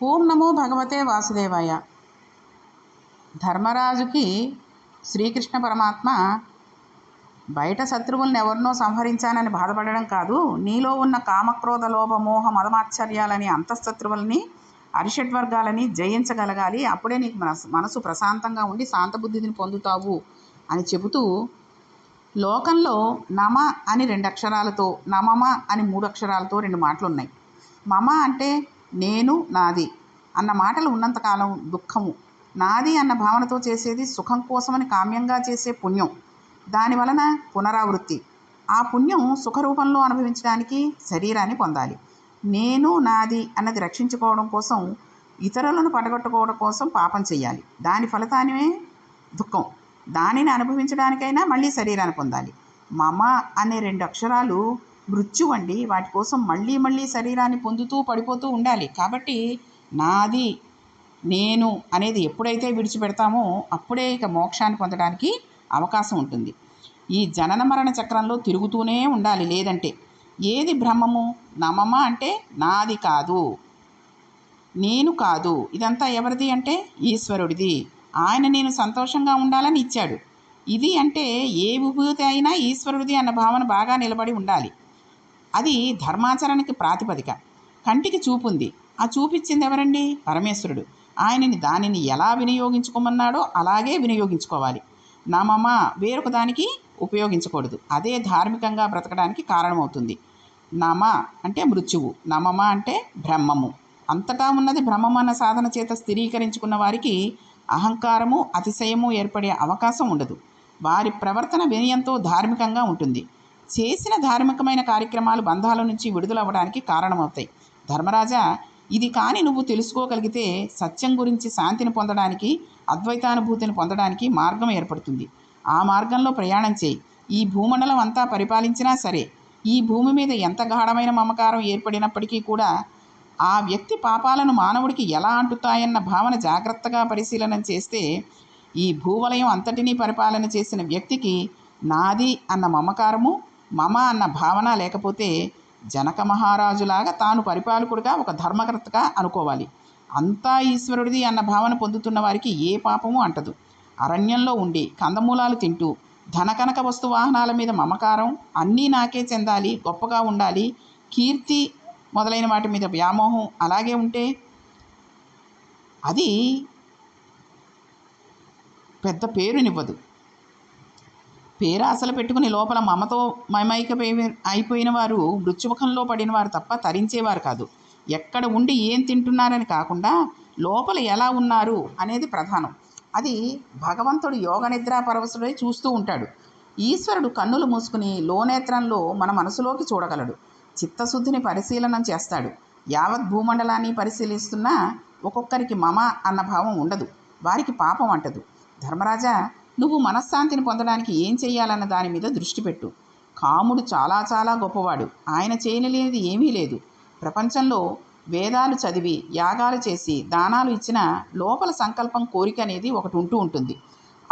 పూర్ణము భగవతే వాసుదేవాయ. ధర్మరాజుకి శ్రీకృష్ణ పరమాత్మ బయట శత్రువులను ఎవరినో సంహరించానని బాధపడడం కాదు. నీలో ఉన్న కామక్రోధ లోభ మోహ మదమాశ్చర్యాలని అంతఃశత్రువులని అరిషడ్వర్గాలని జయించగలగాలి. అప్పుడే నీకు మనసు ప్రశాంతంగా ఉండి శాంతబుద్ధిని పొందుతావు అని చెబుతూ లోకంలో నమ అని రెండు అక్షరాలతో నమమ అని మూడు అక్షరాలతో రెండు మాటలు ఉన్నాయి మమ అంటే నేను నాది అన్న మాటలు ఉన్నంతకాలం దుఃఖము. నాది అన్న భావనతో చేసేది సుఖం కోసమని కామ్యంగా చేసే పుణ్యం. దాని వలన పునరావృత్తి. ఆ పుణ్యం సుఖరూపంలో అనుభవించడానికి శరీరాన్ని పొందాలి. నేను నాది అన్నది రక్షించుకోవడం కోసం ఇతరులను పడగొట్టుకోవడం కోసం పాపం చేయాలి దాని ఫలితానమే దుఃఖం. దానిని అనుభవించడానికైనా మళ్ళీ శరీరాన్ని పొందాలి. మమ అనే రెండు అక్షరాలు మృత్యు అండి వాటి కోసం మళ్ళీ మళ్ళీ శరీరాన్ని పొందుతూ పడిపోతూ ఉండాలి. కాబట్టి నాది నేను అనేది ఎప్పుడైతే విడిచిపెడతామో అప్పుడే ఇక మోక్షాన్ని పొందడానికి అవకాశం ఉంటుంది. ఈ జనన మరణ చక్రంలో తిరుగుతూనే ఉండాలి లేదంటే. ఏది బ్రహ్మము? నమమ అంటే నాది కాదు. నేను కాదు. ఇదంతా ఎవరిది అంటే? ఈశ్వరుడిది. ఆయన నేను సంతోషంగా ఉండాలని ఇచ్చాడు. ఇది అంటే ఏ విభూతి అయినా ఈశ్వరుడిది అన్న భావన బాగా నిలబడి ఉండాలి. అది ధర్మాచరణకి ప్రాతిపదిక. కంటికి చూపుంది. ఆ చూపిచ్చింది ఎవరండి? పరమేశ్వరుడు. ఆయనని దానిని ఎలా వినియోగించుకోమన్నాడో అలాగే వినియోగించుకోవాలి. నామమ్మ వేరొక దానికి ఉపయోగించకూడదు. అదే ధార్మికంగా బ్రతకడానికి కారణమవుతుంది. నమ అంటే మృత్యువు. నమమ అంటే బ్రహ్మము. అంతటా ఉన్నది బ్రహ్మం అన్న సాధన చేత స్థిరీకరించుకున్న వారికి అహంకారము అతిశయము ఏర్పడే అవకాశం ఉండదు. వారి ప్రవర్తన వినయంతో ధార్మికంగా ఉంటుంది. చేసిన ధార్మికమైన కార్యక్రమాలు బంధాల నుంచి విడుదలవ్వడానికి కారణమవుతాయి. ధర్మరాజా ఇది కాని నువ్వు తెలుసుకోగలిగితే సత్యం గురించి శాంతిని పొందడానికి అద్వైతానుభూతిని పొందడానికి మార్గం ఏర్పడుతుంది. ఆ మార్గంలో ప్రయాణం చేయి. ఈ భూమండలం అంతా పరిపాలించినా సరే ఈ భూమి మీద ఎంత గాఢమైన మమకారం ఏర్పడినప్పటికీ కూడా ఆ వ్యక్తి పాపాలను మానవుడికి ఎలా అంటుతాయన్న భావన జాగ్రత్తగా పరిశీలన చేస్తే ఈ భూవలయం అంతటినీ పరిపాలన చేసిన వ్యక్తికి నాది అన్న మమకారము మమ అన్న భావన లేకపోతే జనక మహారాజులాగా తాను పరిపాలకుడిగా ఒక ధర్మకర్తగా అనుకోవాలి. అంతా ఈశ్వరుడిది అన్న భావన పొందుతున్న వారికి ఏ పాపము అంటదు. అరణ్యంలో ఉండి కందమూలాలు తింటూ ధనకనక వస్తు వాహనాల మీద మమకారం అన్నీ నాకే చెందాలి గొప్పగా ఉండాలి కీర్తి మొదలైన వాటి మీద వ్యామోహం అలాగే ఉంటే అది పెద్ద పేరునివ్వదు. పేరు అసలు పెట్టుకుని లోపల మమతో మమైకపై అయిపోయిన వారు మృత్యుముఖంలో పడిన వారు తప్ప తరించేవారు కాదు. ఎక్కడ ఉండి ఏం తింటున్నారని కాకుండా లోపల ఎలా ఉన్నారు అనేది ప్రధానం. అది భగవంతుడు యోగ నిద్రా పరవశుడై చూస్తూ ఉంటాడు. ఈశ్వరుడు కన్నులు మూసుకుని లోనేత్రంలో మన మనసులోకి చూడగలడు. చిత్తశుద్ధిని పరిశీలనం చేస్తాడు. యావత్ భూమండలాన్ని పరిశీలిస్తున్నా ఒక్కొక్కరికి మమ అన్న భావం ఉండదు. వారికి పాపం అంటదు. ధర్మరాజా నువ్వు మనశ్శాంతిని పొందడానికి ఏం చేయాలన్న దాని మీద దృష్టి పెట్టు. కాముడు చాలా చాలా గొప్పవాడు. ఆయన చేయలేనిది ఏమీ లేదు. ప్రపంచంలో వేదాలు చదివి యాగాలు చేసి దానాలు ఇచ్చిన లోపల సంకల్పం కోరిక అనేది ఒకటి ఉంటూ ఉంటుంది.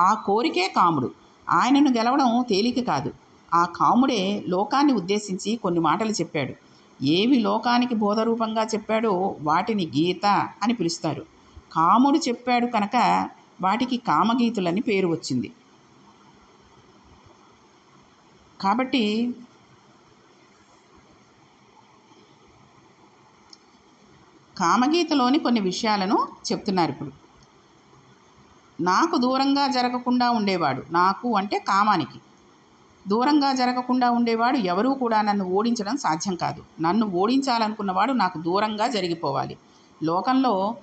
ఆ కోరికే కాముడు. ఆయనను గెలవడం తేలిక కాదు. ఆ కాముడే లోకాన్ని ఉద్దేశించి కొన్ని మాటలు చెప్పాడు. ఏవి లోకానికి బోధరూపంగా చెప్పాడో వాటిని గీత అని పిలుస్తారు. కాముడు చెప్పాడు కనుక వాటికి కామగీతులని పేరు వచ్చింది. కాబట్టి కామగీతలోని కొన్ని విషయాలను చెప్తున్నారు ఇప్పుడు. నాకు దూరంగా జరగకుండా ఉండేవాడు. నాకు అంటే కామానికి. దూరంగా జరగకుండా ఉండేవాడు ఎవరూ కూడా నన్ను ఓడించడం సాధ్యం కాదు. నన్ను ఓడించాలనుకున్నవాడు నాకు దూరంగా జరిగిపోవాలి. లోకంలో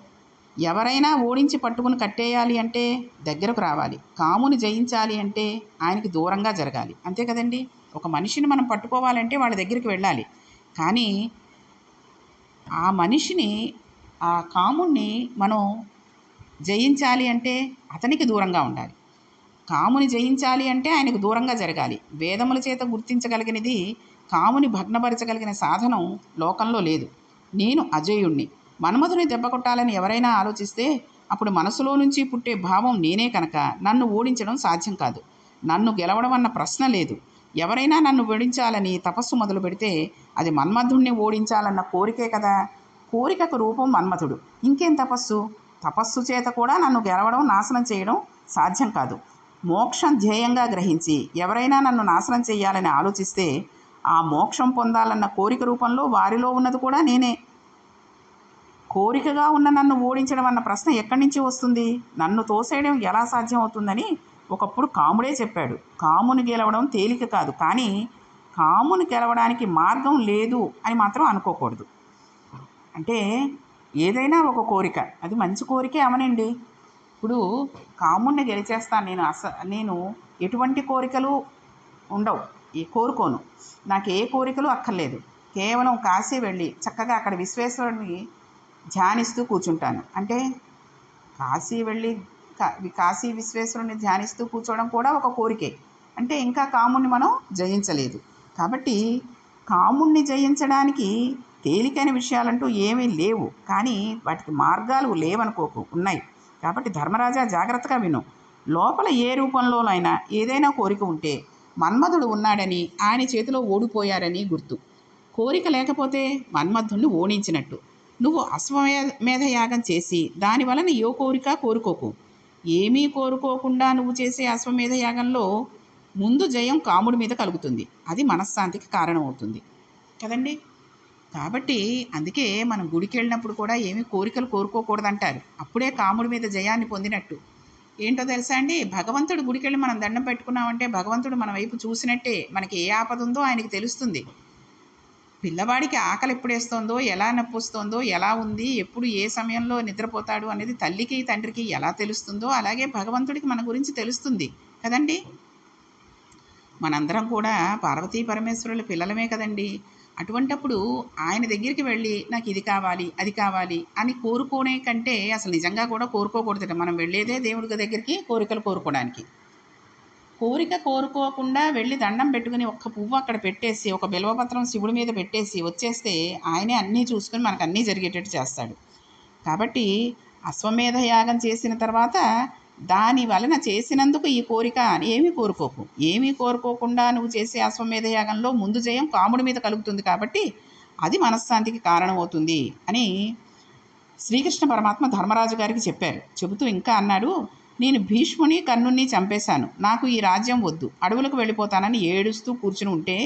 ఎవరైనా ఓడించి పట్టుకుని కట్టేయాలి అంటే దగ్గరకు రావాలి. కాముని జయించాలి అంటే ఆయనకి దూరంగా జరగాలి. అంతే కదండి? ఒక మనిషిని మనం పట్టుకోవాలంటే వాళ్ళ దగ్గరికి వెళ్ళాలి. కానీ ఆ మనిషిని ఆ కాముణ్ణి మనం జయించాలి అంటే అతనికి దూరంగా ఉండాలి. కాముని జయించాలి అంటే ఆయనకు దూరంగా జరగాలి. వేదముల చేత గుర్తించగలిగినది కాముని భగ్నపరచగలిగిన సాధనం లోకంలో లేదు. నేను అజేయుణ్ణి. మన్మధుని దెబ్బ కొట్టాలని ఎవరైనా ఆలోచిస్తే అప్పుడు మనసులో నుంచి పుట్టే భావం నేనే కనుక నన్ను ఓడించడం సాధ్యం కాదు. నన్ను గెలవడం అన్న ప్రశ్న లేదు. ఎవరైనా నన్ను ఓడించాలని తపస్సు మొదలు పెడితే అది మన్మధుణ్ణి ఓడించాలన్న కోరికే కదా. కోరికకు రూపం మన్మథుడు ఇంకేం తపస్సు? తపస్సు చేత కూడా నన్ను గెలవడం నాశనం చేయడం సాధ్యం కాదు. మోక్షం ధ్యేయంగా గ్రహించి ఎవరైనా నన్ను నాశనం చేయాలని ఆలోచిస్తే ఆ మోక్షం పొందాలన్న కోరిక రూపంలో వారిలో ఉన్నది కూడా నేనే. కోరికగా ఉన్న నన్ను ఓడించడం అన్న ప్రశ్న ఎక్కడి నుంచి వస్తుంది? నన్ను తోసేయడం ఎలా సాధ్యం అవుతుందని ఒకప్పుడు కాముడే చెప్పాడు. కాముని గెలవడం తేలిక కాదు. కానీ కాముని గెలవడానికి మార్గం లేదు అని మాత్రం అనుకోకూడదు. అంటే ఏదైనా ఒక కోరిక. అది మంచి కోరికే అవనండి. ఇప్పుడు కాముణ్ణి గెలిచేస్తాను నేను అస నేను ఎటువంటి కోరికలు ఉండవు. ఈ కోరుకోను. నాకు ఏ కోరికలు అక్కర్లేదు. కేవలం కాశీ వెళ్ళి చక్కగా అక్కడ విశ్వేశ్వరుని ధ్యానిస్తూ కూర్చుంటాను. అంటే కాశీ వెళ్ళి కా- కాశీ విశ్వేశ్వరుని ధ్యానిస్తూ కూర్చోవడం కూడా ఒక కోరికే. అంటే ఇంకా కాముణ్ణి మనం జయించలేదు. కాబట్టి కాముణ్ణి జయించడానికి తేలికైన విషయాలంటూ ఏమీ లేవు. కానీ వాటికి మార్గాలు లేవనుకోకు ఉన్నాయి. కాబట్టి ధర్మరాజా జాగ్రత్తగా విను. లోపల ఏ రూపంలోనైనా ఏదైనా కోరిక ఉంటే మన్మధుడు ఉన్నాడని ఆయన చేతిలో ఓడిపోయారని గుర్తు. కోరిక లేకపోతే మన్మధుణ్ణి ఓడించినట్టు. నువ్వు అశ్వమేధ యాగం చేసి దానివలన ఏ కోరిక కోరుకోకు. ఏమీ కోరుకోకుండా నువ్వు చేసే అశ్వమేధ యాగంలో ముందు జయం కాముడి మీద కలుగుతుంది. అది మనశ్శాంతికి కారణమవుతుంది. కదండి? కాబట్టి అందుకే మనం గుడికి వెళ్ళినప్పుడు కూడా ఏమీ కోరికలు కోరుకోకూడదంటారు. అప్పుడే కాముడి మీద జయాన్ని పొందినట్టు. ఏంటో తెలుసా అండి? భగవంతుడు గుడికి వెళ్ళి మనం దండం పెట్టుకున్నామంటే భగవంతుడు మన వైపు చూసినట్టే మనకి ఏ ఆపద ఉందో ఆయనకి తెలుస్తుంది. పిల్లవాడికి ఆకలి ఎప్పుడేస్తోందో ఎలా నొప్పిస్తుందో ఎలా ఉంది ఎప్పుడు ఏ సమయంలో నిద్రపోతాడు అనేది తల్లికి తండ్రికి ఎలా తెలుస్తుందో అలాగే భగవంతుడికి మన గురించి తెలుస్తుంది. కదండి? మనందరం కూడా పార్వతీ పరమేశ్వరుల పిల్లలమే కదండి. అటువంటప్పుడు ఆయన దగ్గరికి వెళ్ళి నాకు ఇది కావాలి అది కావాలి అని కోరుకునే కంటే అసలు నిజంగా కూడా కోరుకోకూడదట. మనం వెళ్ళేదే దేవుడి దగ్గరికి కోరికలు కోరుకోవడానికి. కోరిక కోరుకోకుండా వెళ్ళి దండం పెట్టుకుని ఒక్క పువ్వు అక్కడ పెట్టేసి ఒక బిల్వపత్రం శివుడి మీద పెట్టేసి వచ్చేస్తే ఆయనే అన్నీ చూసుకుని మనకు అన్నీ జరిగేటట్టు చేస్తాడు. కాబట్టి అశ్వమేధ యాగం చేసిన తర్వాత దాని వలన చేసినందుకు ఈ కోరిక అని ఏమీ కోరుకోకు. ఏమీ కోరుకోకుండా నువ్వు చేసే అశ్వమేధ యాగంలో ముందు జయం కాముడి మీద కలుగుతుంది కాబట్టి అది మనశ్శాంతికి కారణమవుతుంది అని శ్రీకృష్ణ పరమాత్మ ధర్మరాజు గారికి చెప్పారు. చెబుతూ ఇంకా అన్నాడు నేను భీష్ముని కర్ణుణ్ణి చంపేశాను. నాకు ఈ రాజ్యం వద్దు. అడవులకు వెళ్ళిపోతానని ఏడుస్తూ కూర్చుని ఉంటే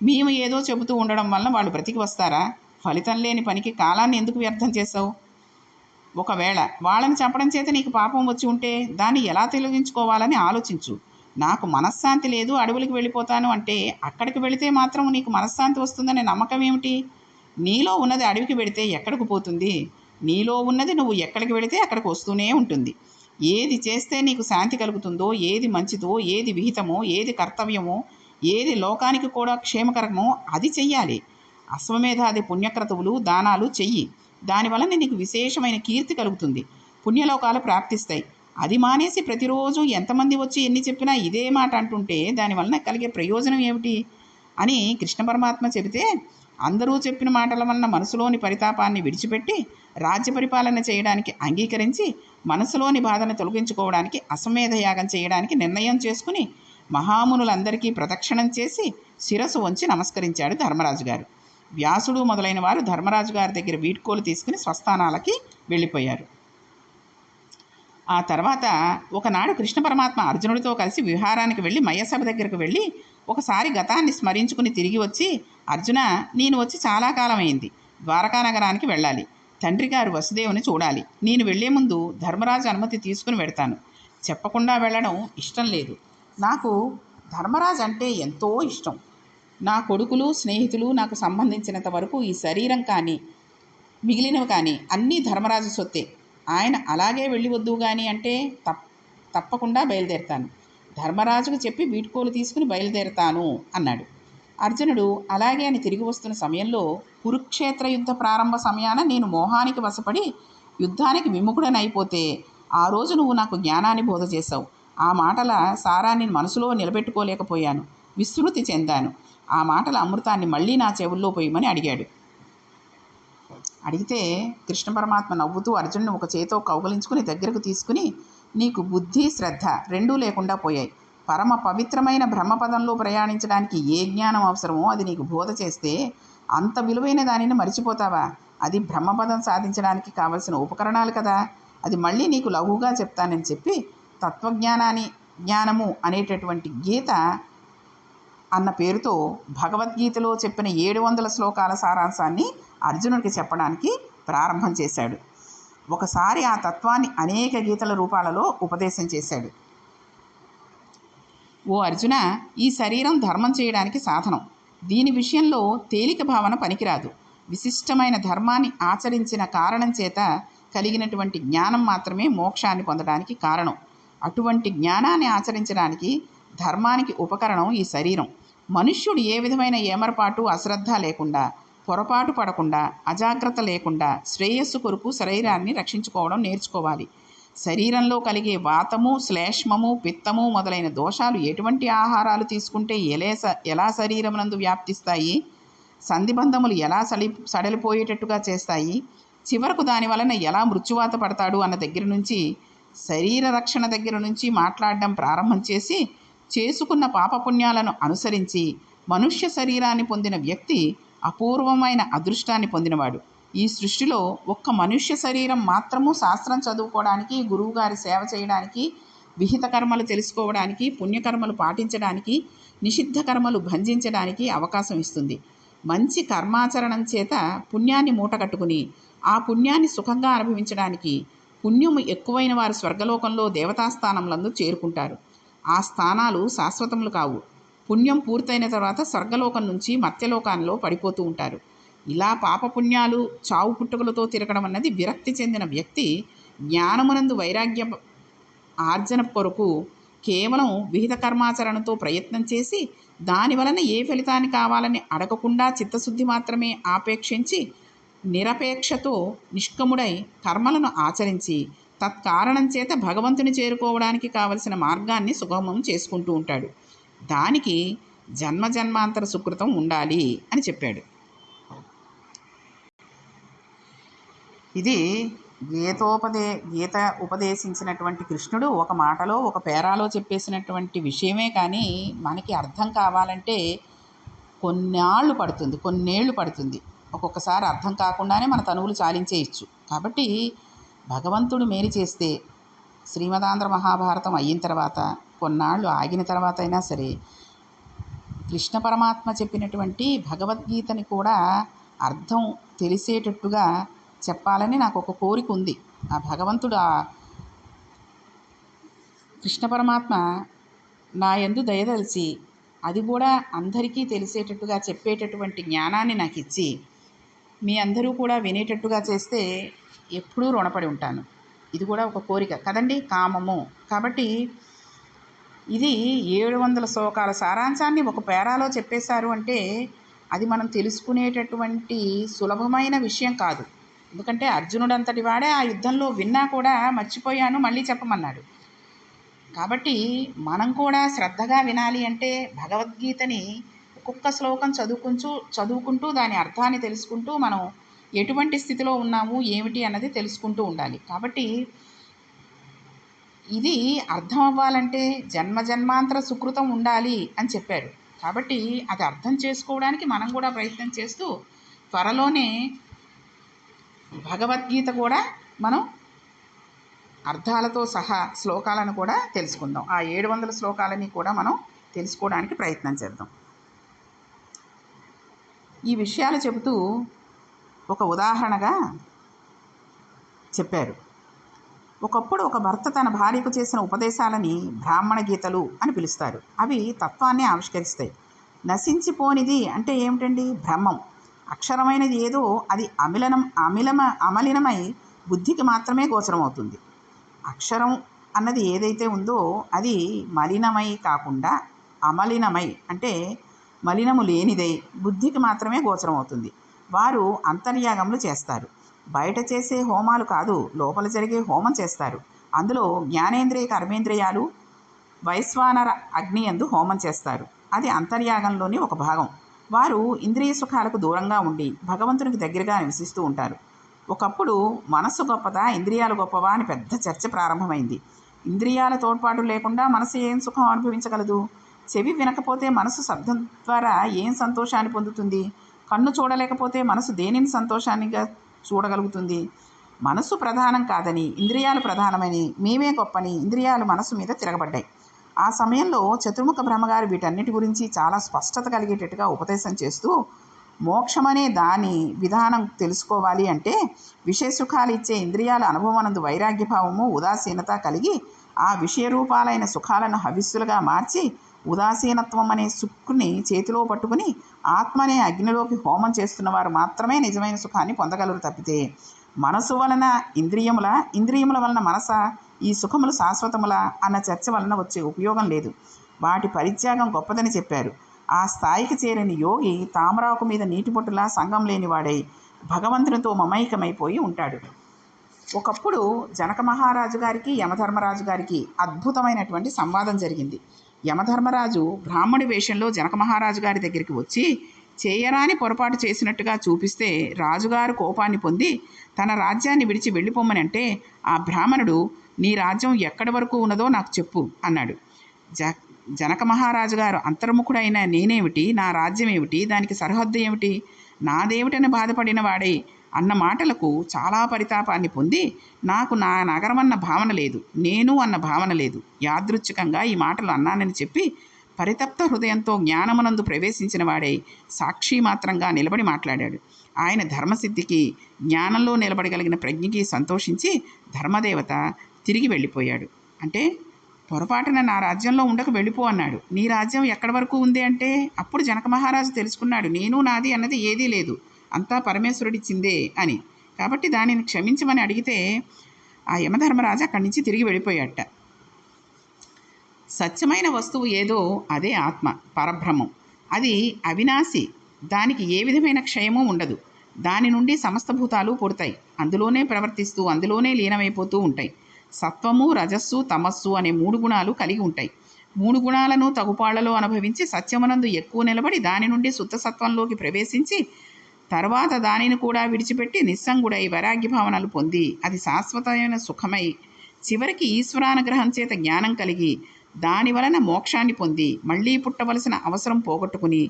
మేము ఏదో చెబుతూ ఉండడం వలన వాళ్ళు బ్రతికి వస్తారా? ఫలితం లేని పనికి కాలాన్ని ఎందుకు వ్యర్థం చేసావు ఒకవేళ వాళ్ళని చంపడం చేత నీకు పాపం వచ్చి ఉంటే దాన్ని ఎలా తొలగించుకోవాలని ఆలోచించు. నాకు మనశ్శాంతి లేదు అడవులకు వెళ్ళిపోతాను అంటే అక్కడికి వెళితే మాత్రం నీకు మనశ్శాంతి వస్తుందనే నమ్మకం ఏమిటి? నీలో ఉన్నది అడవికి వెళితే ఎక్కడికి పోతుంది? నీలో ఉన్నది నువ్వు ఎక్కడికి వెళితే అక్కడికి వస్తూనే ఉంటుంది. ఏది చేస్తే నీకు శాంతి కలుగుతుందో ఏది మంచిదో ఏది విహితమో ఏది కర్తవ్యమో ఏది లోకానికి కూడా క్షేమకరమో అది చెయ్యాలి. అశ్వమేధాది పుణ్యక్రతువులు దానాలు చెయ్యి. దానివలన నీకు విశేషమైన కీర్తి కలుగుతుంది. పుణ్యలోకాలు ప్రాప్తిస్తాయి. అది మానేసి ప్రతిరోజు ఎంతమంది వచ్చి ఎన్ని చెప్పినా ఇదే మాట అంటుంటే దానివలన కలిగే ప్రయోజనం ఏమిటి? అని కృష్ణ పరమాత్మ చెబితే అందరూ చెప్పిన మాటల వలన మనసులోని పరితాపాన్ని విడిచిపెట్టి రాజ్య పరిపాలన చేయడానికి అంగీకరించి మనసులోని బాధను తొలగించుకోవడానికి అశ్వమేధ యాగం చేయడానికి నిర్ణయం చేసుకుని మహామునులందరికీ ప్రదక్షిణం చేసి శిరస్సు వంచి నమస్కరించాడు ధర్మరాజు గారు. వ్యాసుడు మొదలైన వారు ధర్మరాజు గారి దగ్గర వీడ్కోలు తీసుకుని స్వస్థానాలకి వెళ్ళిపోయారు. ఆ తర్వాత ఒకనాడు కృష్ణ పరమాత్మ అర్జునుడితో కలిసి విహారానికి వెళ్ళి మయ్యసభ దగ్గరకు వెళ్ళి ఒకసారి గతాన్ని స్మరించుకుని తిరిగి వచ్చి అర్జున నేను వచ్చి చాలా కాలం అయింది ద్వారకా నగరానికి వెళ్ళాలి. తండ్రి గారు వసుదేవుని చూడాలి. నేను వెళ్ళే ముందు ధర్మరాజు అనుమతి తీసుకుని వెడతాను చెప్పకుండా వెళ్ళడం ఇష్టం లేదు. నాకు ధర్మరాజు అంటే ఎంతో ఇష్టం. నా కొడుకులు స్నేహితులు నాకు సంబంధించినంత వరకు ఈ శరీరం కానీ మిగిలినవి కానీ అన్నీ ధర్మరాజు సొత్తే. ఆయన అలాగే వెళ్ళి వద్దు కానీ అంటే తప్ తప్పకుండా బయలుదేరుతాను. ధర్మరాజుకు చెప్పి వీడ్కోలు తీసుకుని బయలుదేరుతాను అన్నాడు. అర్జునుడు అలాగే అని తిరిగి వస్తున్న సమయంలో కురుక్షేత్ర యుద్ధ ప్రారంభ సమయాన నేను మోహానికి వశపడి యుద్ధానికి విముఖుడనైపోతే ఆ రోజు నువ్వు నాకు జ్ఞానాన్ని బోధ చేశావు. ఆ మాటల సారాన్ని మనసులో నిలబెట్టుకోలేకపోయాను. విస్తృతి చెందాను. ఆ మాటల అమృతాన్ని మళ్ళీ నా చెవుల్లో పోయమని అడిగాడు. అడిగితే కృష్ణ పరమాత్మ నవ్వుతూ అర్జునుని ఒక చేతో కౌగలించుకుని దగ్గరకు తీసుకుని నీకు బుద్ధి శ్రద్ధ రెండూ లేకుండా పోయాయి. పరమ పవిత్రమైన బ్రహ్మపదంలో ప్రయాణించడానికి ఏ జ్ఞానం అవసరమో అది నీకు బోధ చేస్తే అంత విలువైన దానిని మరిచిపోతావా? అది బ్రహ్మపదం సాధించడానికి కావలసిన ఉపకరణాలు కదా. అది మళ్ళీ నీకు లఘువుగా చెప్తానని చెప్పి తత్వజ్ఞానాన్ని జ్ఞానము అనేటటువంటి గీత అన్న పేరుతో భగవద్గీతలో చెప్పిన ఏడు వందల శ్లోకాల సారాంశాన్ని అర్జునుడికి చెప్పడానికి ప్రారంభం చేశాడు. ఒకసారి ఆ తత్వాన్ని అనేక గీతల రూపాలలో ఉపదేశం చేశాడు. ఓ అర్జున ఈ శరీరం ధర్మం చేయడానికి సాధనం. దీని విషయంలో తేలిక భావన పనికిరాదు. విశిష్టమైన ధర్మాన్ని ఆచరించిన కారణం చేత కలిగినటువంటి జ్ఞానం మాత్రమే మోక్షాన్ని పొందడానికి కారణం. అటువంటి జ్ఞానాన్ని ఆచరించడానికి ధర్మానికి ఉపకరణం ఈ శరీరం. మనుష్యుడు ఏ విధమైన ఏమరపాటు అశ్రద్ధ లేకుండా పొరపాటు పడకుండా అజాగ్రత్త లేకుండా శ్రేయస్సు కొరకు శరీరాన్ని రక్షించుకోవడం నేర్చుకోవాలి. శరీరంలో కలిగే వాతము శ్లేష్మము పిత్తము మొదలైన దోషాలు ఎటువంటి ఆహారాలు తీసుకుంటే ఎలే ఎలా శరీరమునందు వ్యాప్తిస్తాయి? సంధిబంధములు ఎలా సడి సడలిపోయేటట్టుగా చేస్తాయి? చివరకు దాని వలన ఎలా మృత్యువాత పడతాడు అన్న దగ్గర నుంచి శరీర రక్షణ దగ్గర నుంచి మాట్లాడడం ప్రారంభం చేసి చేసుకున్న పాపపుణ్యాలను అనుసరించి మనుష్య శరీరాన్ని పొందిన వ్యక్తి అపూర్వమైన అదృష్టాన్ని పొందినవాడు. ఈ సృష్టిలో ఒక్క మనుష్య శరీరం మాత్రము శాస్త్రం చదువుకోవడానికి గురువుగారి సేవ చేయడానికి విహిత కర్మలు తెలుసుకోవడానికి పుణ్యకర్మలు పాటించడానికి నిషిద్ధ కర్మలు భంజించడానికి అవకాశం ఇస్తుంది. మంచి కర్మాచరణం చేత పుణ్యాన్ని మూటగట్టుకుని ఆ పుణ్యాన్ని సుఖంగా అనుభవించడానికి పుణ్యము ఎక్కువైన వారు స్వర్గలోకంలో దేవతాస్థానములందు చేరుకుంటారు. ఆ స్థానాలు శాశ్వతములు కావు. పుణ్యం పూర్తయిన తర్వాత స్వర్గలోకం నుంచి మత్స్యలోకాల్లో పడిపోతూ ఉంటారు. ఇలా పాపపుణ్యాలు చావు పుట్టుకలతో తిరగడం అన్నది విరక్తి చెందిన వ్యక్తి జ్ఞానమునందు వైరాగ్య ఆర్జన కొరకు కేవలం విహిత కర్మాచరణతో ప్రయత్నం చేసి దాని వలన ఏ ఫలితాన్ని కావాలని అడగకుండా చిత్తశుద్ధి మాత్రమే ఆపేక్షించి నిరపేక్షతో నిష్కముడై కర్మలను ఆచరించి తత్కారణం చేత భగవంతుని చేరుకోవడానికి కావలసిన మార్గాన్ని సుగమం చేసుకుంటూ ఉంటాడు. దానికి జన్మ జన్మాంతర సుకృతం ఉండాలి అని చెప్పాడు. ఇది గీతోపదే గీత ఉపదేశించినటువంటి కృష్ణుడు ఒక మాటలో ఒక పేరాలో చెప్పేసినటువంటి విషయమే కానీ మనకి అర్థం కావాలంటే కొన్నాళ్ళు పడుతుంది కొన్నేళ్ళు పడుతుంది. ఒక్కొక్కసారి అర్థం కాకుండానే మన తనువులు చాలించేయచ్చు. కాబట్టి భగవంతుడు మేలు చేస్తే శ్రీమదాంధ్ర మహాభారతం అయిన తర్వాత కొన్నాళ్ళు ఆగిన తర్వాత అయినా సరే కృష్ణ పరమాత్మ చెప్పినటువంటి భగవద్గీతని కూడా అర్థం తెలిసేటట్టుగా చెప్పాలని నాకు ఒక కోరిక ఉంది. ఆ భగవంతుడు ఆ కృష్ణ పరమాత్మ నా యందు దయదలిచి అది కూడా అందరికీ తెలిసేటట్టుగా చెప్పేటటువంటి జ్ఞానాన్ని నాకు ఇచ్చి మీ అందరూ కూడా వినేటట్టుగా చేస్తే ఎప్పుడూ రుణపడి ఉంటాను. ఇది కూడా ఒక కోరిక. కదండి? కామము. కాబట్టి ఇది ఏడు వందల శ్లోకాల సారాంశాన్ని ఒక పేరాలో చెప్పేశారు అంటే అది మనం తెలుసుకునేటటువంటి సులభమైన విషయం కాదు. ఎందుకంటే అర్జునుడు అంతటి వాడే ఆ యుద్ధంలో విన్నా కూడా మర్చిపోయాను మళ్ళీ చెప్పమన్నాడు. కాబట్టి మనం కూడా శ్రద్ధగా వినాలి అంటే భగవద్గీతని ఒక్కొక్క శ్లోకం చదువుకుంటూ చదువుకుంటూ దాని అర్థాన్ని తెలుసుకుంటూ మనం ఎటువంటి స్థితిలో ఉన్నాము ఏమిటి అన్నది తెలుసుకుంటూ ఉండాలి. కాబట్టి ఇది అర్థం అవ్వాలంటే జన్మ జన్మాంతర సుకృతం ఉండాలి అని చెప్పారు కాబట్టి అది అర్థం చేసుకోవడానికి మనం కూడా ప్రయత్నం చేస్తూ త్వరలోనే భగవద్గీత కూడా మనం అర్థాలతో సహా శ్లోకాలను కూడా తెలుసుకుందాం. ఆ ఏడు వందల శ్లోకాలని కూడా మనం తెలుసుకోవడానికి ప్రయత్నం చేద్దాం. ఈ విషయాలు చెబుతూ ఒక ఉదాహరణగా చెప్పారు. ఒకప్పుడు ఒక భర్త తన భార్యకు చేసిన ఉపదేశాలని బ్రాహ్మణ గీతలు అని పిలుస్తారు. అవి తత్వాన్ని ఆవిష్కరిస్తాయి. నశించిపోనిది అంటే ఏమిటండి? బ్రహ్మం. అక్షరమైనది ఏదో అది అమిలనం అమిలమ అమలినమై బుద్ధికి మాత్రమే గోచరమవుతుంది. అక్షరం అన్నది ఏదైతే ఉందో అది మలినమై కాకుండా అమలినమై అంటే మలినము లేనిదై బుద్ధికి మాత్రమే గోచరమవుతుంది. వారు అంతర్యాగములు చేస్తారు. బయట చేసే హోమాలు కాదు లోపల జరిగే హోమం చేస్తారు. అందులో జ్ఞానేంద్రియ కర్మేంద్రియాలు వైశ్వానర అగ్ని ఎందు హోమం చేస్తారు. అది అంతర్యాగంలోని ఒక భాగం. వారు ఇంద్రియ సుఖాలకు దూరంగా ఉండి భగవంతునికి దగ్గరగా నివసిస్తూ ఉంటారు. ఒకప్పుడు మనస్సు గొప్పదా ఇంద్రియాలు గొప్పవా అని పెద్ద చర్చ ప్రారంభమైంది. ఇంద్రియాల తోడ్పాటు లేకుండా మనసు ఏం సుఖం అనుభవించగలదు? చెవి వినకపోతే మనసు శబ్దం ద్వారా ఏం సంతోషాన్ని పొందుతుంది? కన్ను చూడలేకపోతే మనసు దేనిని సంతోషాన్నిగా చూడగలుగుతుంది. మనస్సు ప్రధానం కాదని ఇంద్రియాలు ప్రధానమని మేమే గొప్పని ఇంద్రియాలు మనసు మీద తిరగబడ్డాయి. ఆ సమయంలో చతుర్ముఖ బ్రహ్మగారు వీటన్నిటి గురించి చాలా స్పష్టత కలిగేటట్టుగా ఉపదేశం చేస్తూ మోక్షమనే దాని విధానం తెలుసుకోవాలి అంటే విషయ సుఖాలు ఇచ్చే ఇంద్రియాల అనుభవనందు వైరాగ్యభావము ఉదాసీనత కలిగి ఆ విషయ రూపాలైన సుఖాలను హవిస్సులుగా మార్చి ఉదాసీనత్వం అనే సుక్కుని చేతిలో పట్టుకుని ఆత్మ అనే అగ్నిలోకి హోమం చేస్తున్నవారు మాత్రమే నిజమైన సుఖాన్ని పొందగలరు తప్పితే. మనసు వలన ఇంద్రియముల ఇంద్రియముల వలన మనస ఈ సుఖములు శాశ్వతముల అన్న చర్చ వలన వచ్చే ఉపయోగం లేదు. వాటి పరిత్యాగం గొప్పదని చెప్పారు. ఆ స్థాయికి చేరిన యోగి తామరాకు మీద నీటి పొట్టులా సంగం లేనివాడై భగవంతునితో మమైకమైపోయి ఉంటాడు. ఒకప్పుడు జనక మహారాజు గారికి యమధర్మరాజు గారికి అద్భుతమైనటువంటి సంవాదం జరిగింది. యమధర్మరాజు బ్రాహ్మణి వేషంలో జనక మహారాజు గారి దగ్గరికి వచ్చి చేయరాని పొరపాటు చేసినట్టుగా చూపిస్తే రాజుగారు కోపాన్ని పొంది తన రాజ్యాన్ని విడిచి వెళ్ళిపోమ్మనంటే ఆ బ్రాహ్మణుడు నీ రాజ్యం ఎక్కడి వరకు ఉన్నదో నాకు చెప్పు అన్నాడు. జ జనక మహారాజు గారు అంతర్ముఖుడైన నేనేమిటి? నా రాజ్యం ఏమిటి? దానికి సరిహద్దు ఏమిటి? నాదేమిటని బాధపడిన వాడై అన్న మాటలకు చాలా పరితాపాన్ని పొంది నాకు నా నగరం అన్న భావన లేదు నేను అన్న భావన లేదు. యాదృచ్ఛికంగా ఈ మాటలు అన్నానని చెప్పి పరితప్త హృదయంతో జ్ఞానమునందు ప్రవేశించిన వాడై సాక్షి మాత్రంగా నిలబడి మాట్లాడాడు. ఆయన ధర్మసిద్ధికి జ్ఞానంలో నిలబడగలిగిన ప్రజ్ఞకి సంతోషించి ధర్మదేవత తిరిగి వెళ్ళిపోయాడు. అంటే పొరపాటున నా రాజ్యంలో ఉండక వెళ్ళిపో అన్నాడు. నీ రాజ్యం ఎక్కడి వరకు ఉంది అంటే అప్పుడు జనక మహారాజు తెలుసుకున్నాడు నేను నాది అన్నది ఏదీ లేదు. అంతా పరమేశ్వరుడిచ్చిందే అని. కాబట్టి దానిని క్షమించమని అడిగితే ఆ యమధర్మరాజు అక్కడి నుంచి తిరిగి వెళ్ళిపోయాట సత్యమైన వస్తువు ఏదో అదే ఆత్మ పరబ్రహ్మం. అది అవినాశి. దానికి ఏ విధమైన క్షయము ఉండదు. దాని నుండి సమస్త భూతాలు పుడతాయి. అందులోనే ప్రవర్తిస్తూ అందులోనే లీనమైపోతూ ఉంటాయి. సత్వము రజస్సు తమస్సు అనే మూడు గుణాలు కలిగి ఉంటాయి. మూడు గుణాలను తగుపాళ్ళలో అనుభవించి సత్యమునందు ఎక్కువ నిలబడి దాని నుండి శుద్ధసత్వంలోకి ప్రవేశించి తర్వాత దానిని కూడా విడిచిపెట్టి నిస్సంగుడై వైరాగ్య భావనలు పొంది అది శాశ్వతమైన సుఖమై చివరికి ఈశ్వరానుగ్రహం చేత జ్ఞానం కలిగి దాని వలన మోక్షాన్ని పొంది మళ్ళీ పుట్టవలసిన అవసరం పోగొట్టుకుని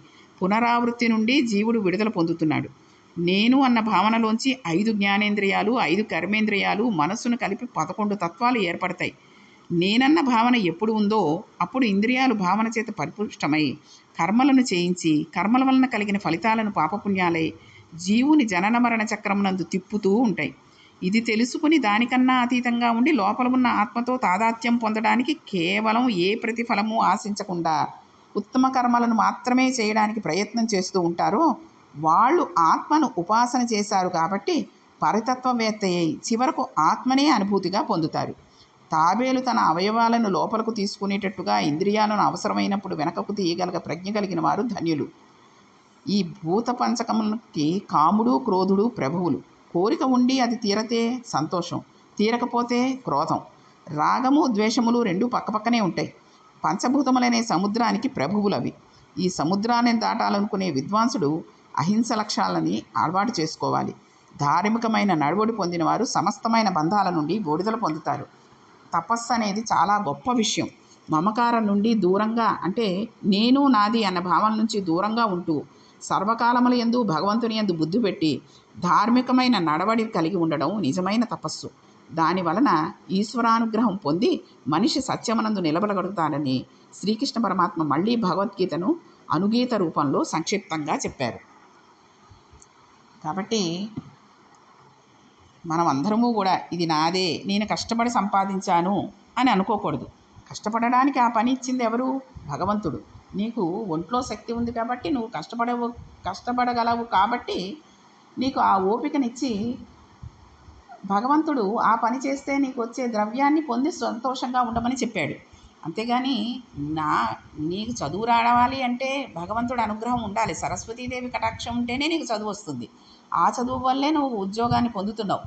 పునరావృత్తి నుండి జీవుడు విడుదల పొందుతున్నాడు. నేను అన్న భావనలోంచి ఐదు జ్ఞానేంద్రియాలు ఐదు కర్మేంద్రియాలు మనస్సును కలిపి పదకొండు తత్వాలు ఏర్పడతాయి. నేనన్న భావన ఎప్పుడు ఉందో అప్పుడు ఇంద్రియాలు భావన చేత పరిపుష్టమై కర్మలను చేయించి కర్మల వలన కలిగిన ఫలితాలను పాపపుణ్యాలై జీవుని జనన మరణ చక్రమునందు తిప్పుతూ ఉంటాయి. ఇది తెలుసుకుని దానికన్నా అతీతంగా ఉండి లోపల ఉన్న ఆత్మతో తాదాత్యం పొందడానికి కేవలం ఏ ప్రతిఫలము ఆశించకుండా ఉత్తమ కర్మలను మాత్రమే చేయడానికి ప్రయత్నం చేస్తూ ఉంటారో వాళ్ళు ఆత్మను ఉపాసన చేశారు కాబట్టి పరితత్వవేత్త అయి చివరకు ఆత్మనే అనుభూతిగా పొందుతారు. తాబేలు తన అవయవాలను లోపలకు తీసుకునేటట్టుగా ఇంద్రియాలను అవసరమైనప్పుడు వెనకకు తీయగలగ ప్రజ్ఞ కలిగిన వారు ధన్యులు. ఈ భూత పంచకములకి కాముడు క్రోధుడు ప్రభువులు. కోరిక ఉండి అది తీరతే సంతోషం తీరకపోతే క్రోధం. రాగము ద్వేషములు రెండు పక్కపక్కనే ఉంటాయి. పంచభూతములనే సముద్రానికి ప్రభువులవి. ఈ సముద్రాన్ని దాటాలనుకునే విద్వాంసుడు అహింస లక్ష్యాలని అలవాటు చేసుకోవాలి. ధార్మికమైన నడవడి పొందిన వారు సమస్తమైన బంధాల నుండి విడుదల పొందుతారు. తపస్సు అనేది చాలా గొప్ప విషయం. మమకారం నుండి దూరంగా అంటే నేను నాది అన్న భావన నుంచి దూరంగా ఉంటూ సర్వకాలముల ఎందు భగవంతుని ఎందు బుద్ధి పెట్టి ధార్మికమైన నడవడి కలిగి ఉండడం నిజమైన తపస్సు. దాని వలన ఈశ్వరానుగ్రహం పొంది మనిషి సత్యమనందు నిలబడగలుగుతాడని శ్రీకృష్ణ పరమాత్మ మళ్ళీ భగవద్గీతను అనుగీత రూపంలో సంక్షిప్తంగా చెప్పారు. కాబట్టి మనం అందరము కూడా ఇది నాదే నేను కష్టపడి సంపాదించాను అని అనుకోకూడదు. కష్టపడడానికి ఆ పని ఇచ్చింది ఎవరు? భగవంతుడు. నీకు ఒంట్లో శక్తి ఉంది కాబట్టి నువ్వు కష్టపడవు కష్టపడగలవు కాబట్టి నీకు ఆ ఓపికనిచ్చి భగవంతుడు ఆ పని చేస్తే నీకు వచ్చే ద్రవ్యాన్ని పొంది సంతోషంగా ఉండమని చెప్పాడు. అంతేగాని నా నీకు చదువు రావాలి అంటే భగవంతుడు అనుగ్రహం ఉండాలి. సరస్వతీదేవి కటాక్షం ఉంటేనే నీకు చదువు వస్తుంది. ఆ చదువు వల్లే నువ్వు ఉద్యోగాన్ని పొందుతున్నావు.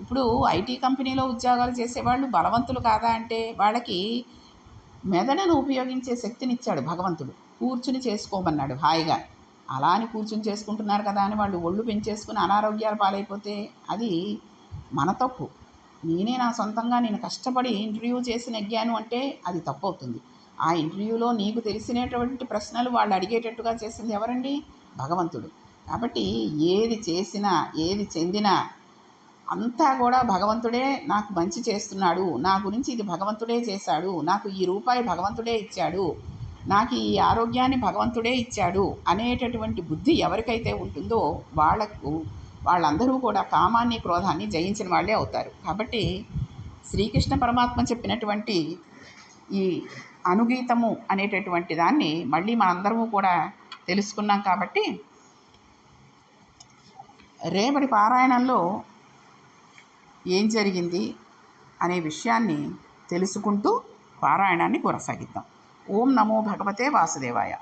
ఇప్పుడు ఐటీ కంపెనీలో ఉద్యోగాలు చేసేవాళ్ళు బలవంతులు కాదా అంటే వాళ్ళకి మెదడును ఉపయోగించే శక్తినిచ్చాడు భగవంతుడు. కూర్చుని చేసుకోమన్నాడు హాయిగా. అలా అని కూర్చుని చేసుకుంటున్నారు కదా అని వాళ్ళు ఒళ్ళు పెంచేసుకుని అనారోగ్యాలు పాలైపోతే అది మన తప్పు. నేనే నా సొంతంగా నేను కష్టపడి ఇంటర్వ్యూ చేసి నెగ్గాను అంటే అది తప్పు అవుతుంది ఆ ఇంటర్వ్యూలో నీకు తెలిసినటువంటి ప్రశ్నలు వాళ్ళు అడిగేటట్టుగా చేసింది ఎవరండి? భగవంతుడు. కాబట్టి ఏది చేసినా ఏది చెందినా అంతా కూడా భగవంతుడే నాకు మంచి చేస్తున్నాడు నా గురించి ఇది భగవంతుడే చేశాడు నాకు ఈ రూపాయి భగవంతుడే ఇచ్చాడు నాకు ఈ ఆరోగ్యాన్ని భగవంతుడే ఇచ్చాడు అనేటటువంటి బుద్ధి ఎవరికైతే ఉంటుందో వాళ్ళకు వాళ్ళందరూ కూడా కామాన్ని క్రోధాన్ని జయించిన వాళ్ళే అవుతారు. కాబట్టి శ్రీకృష్ణ పరమాత్మ చెప్పినటువంటి ఈ అనుగీతము అనేటటువంటి దాన్ని మళ్ళీ మనందరము కూడా తెలుసుకున్నాం కాబట్టి రేపటి పారాయణంలో ఏం జరిగింది అనే విషయాన్ని తెలుసుకుంటూ పారాయణాన్ని కొనసాగిద్దాం. ఓం నమో భగవతే వాసుదేవాయ.